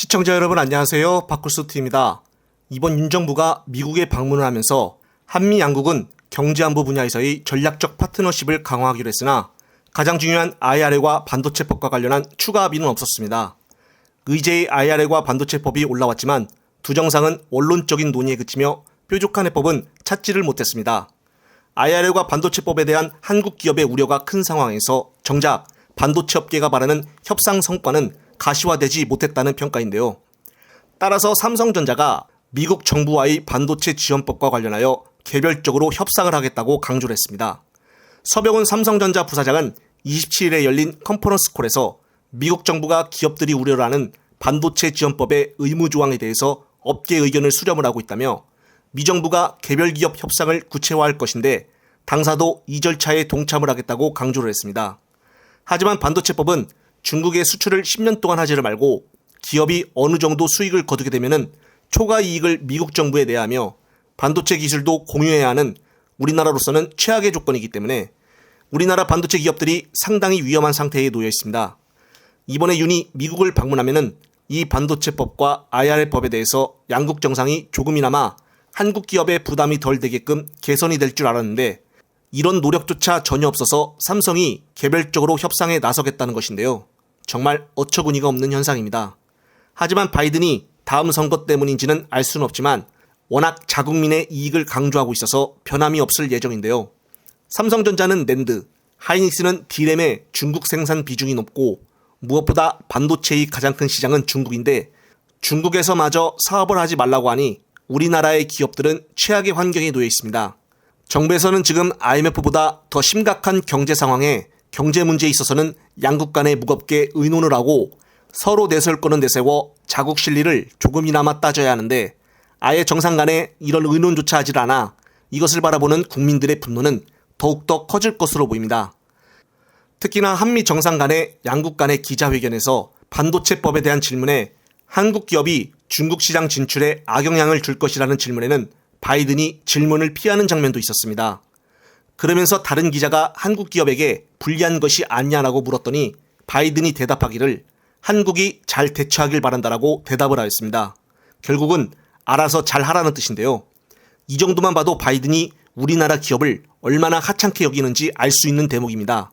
시청자 여러분 안녕하세요. 바쿠스트입니다. 이번 윤 정부가 미국에 방문을 하면서 한미 양국은 경제안보 분야에서의 전략적 파트너십을 강화하기로 했으나 가장 중요한 IRA과 반도체법과 관련한 추가 합의는 없었습니다. 의제의 IRA과 반도체법이 올라왔지만 두 정상은 원론적인 논의에 그치며 뾰족한 해법은 찾지를 못했습니다. IRA과 반도체법에 대한 한국 기업의 우려가 큰 상황에서 정작 반도체 업계가 바라는 협상 성과는 가시화되지 못했다는 평가인데요. 따라서 삼성전자가 미국 정부와의 반도체 지원법과 관련하여 개별적으로 협상을 하겠다고 강조를 했습니다. 서병훈 삼성전자 부사장은 27일에 열린 컨퍼런스 콜에서 미국 정부가 기업들이 우려를 하는 반도체 지원법의 의무 조항에 대해서 업계 의견을 수렴을 하고 있다며 미 정부가 개별 기업 협상을 구체화할 것인데 당사도 이 절차에 동참을 하겠다고 강조를 했습니다. 하지만 반도체법은 중국의 수출을 10년 동안 하지를 말고 기업이 어느 정도 수익을 거두게 되면은 초과 이익을 미국 정부에 내야 하며 반도체 기술도 공유해야 하는 우리나라로서는 최악의 조건이기 때문에 우리나라 반도체 기업들이 상당히 위험한 상태에 놓여 있습니다. 이번에 윤이 미국을 방문하면은 이 반도체법과 IRA법에 대해서 양국 정상이 조금이나마 한국 기업의 부담이 덜 되게끔 개선이 될 줄 알았는데 이런 노력조차 전혀 없어서 삼성이 개별적으로 협상에 나서겠다는 것인데요. 정말 어처구니가 없는 현상입니다. 하지만 바이든이 다음 선거 때문인지는 알 수는 없지만 워낙 자국민의 이익을 강조하고 있어서 변함이 없을 예정인데요. 삼성전자는 낸드, 하이닉스는 디램의 중국 생산 비중이 높고 무엇보다 반도체의 가장 큰 시장은 중국인데 중국에서마저 사업을 하지 말라고 하니 우리나라의 기업들은 최악의 환경에 놓여 있습니다. 정부에서는 지금 IMF보다 더 심각한 경제 상황에 경제 문제에 있어서는 양국 간에 무겁게 의논을 하고 서로 내세울 거는 내세워 자국 실리를 조금이나마 따져야 하는데 아예 정상 간에 이런 의논조차 하질 않아 이것을 바라보는 국민들의 분노는 더욱더 커질 것으로 보입니다. 특히나 한미 정상 간의 양국 간의 기자회견에서 반도체법에 대한 질문에 한국 기업이 중국 시장 진출에 악영향을 줄 것이라는 질문에는 바이든이 질문을 피하는 장면도 있었습니다. 그러면서 다른 기자가 한국 기업에게 불리한 것이 아니냐라고 물었더니 바이든이 대답하기를 한국이 잘 대처하길 바란다라고 대답을 하였습니다. 결국은 알아서 잘 하라는 뜻인데요. 이 정도만 봐도 바이든이 우리나라 기업을 얼마나 하찮게 여기는지 알 수 있는 대목입니다.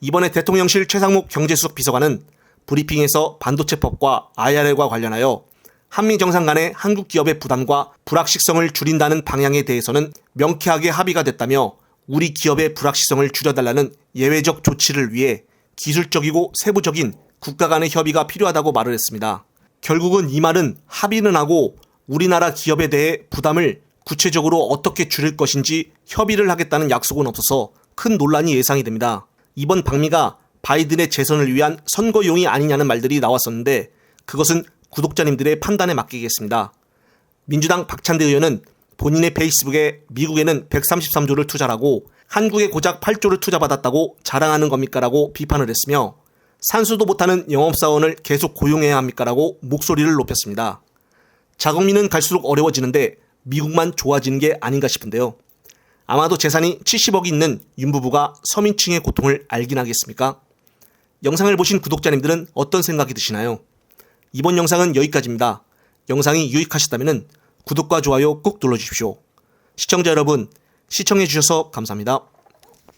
이번에 대통령실 최상목 경제수석 비서관은 브리핑에서 반도체법과 IRA과 관련하여 한미 정상 간의 한국 기업의 부담과 불확실성을 줄인다는 방향에 대해서는 명쾌하게 합의가 됐다며 우리 기업의 불확실성을 줄여달라는 예외적 조치를 위해 기술적이고 세부적인 국가 간의 협의가 필요하다고 말을 했습니다. 결국은 이 말은 합의는 하고 우리나라 기업에 대해 부담을 구체적으로 어떻게 줄일 것인지 협의를 하겠다는 약속은 없어서 큰 논란이 예상이 됩니다. 이번 방미가 바이든의 재선을 위한 선거용이 아니냐는 말들이 나왔었는데 그것은 구독자님들의 판단에 맡기겠습니다. 민주당 박찬대 의원은 본인의 페이스북에 미국에는 133조를 투자하고 한국에 고작 8조를 투자받았다고 자랑하는 겁니까 라고 비판을 했으며 산수도 못하는 영업사원을 계속 고용해야 합니까 라고 목소리를 높였습니다. 자국민은 갈수록 어려워지는데 미국만 좋아지는 게 아닌가 싶은데요. 아마도 재산이 70억이 있는 윤 부부가 서민층의 고통을 알긴 하겠습니까? 영상을 보신 구독자님들은 어떤 생각이 드시나요? 이번 영상은 여기까지입니다. 영상이 유익하셨다면 구독과 좋아요 꼭 눌러주십시오. 시청자 여러분, 시청해주셔서 감사합니다.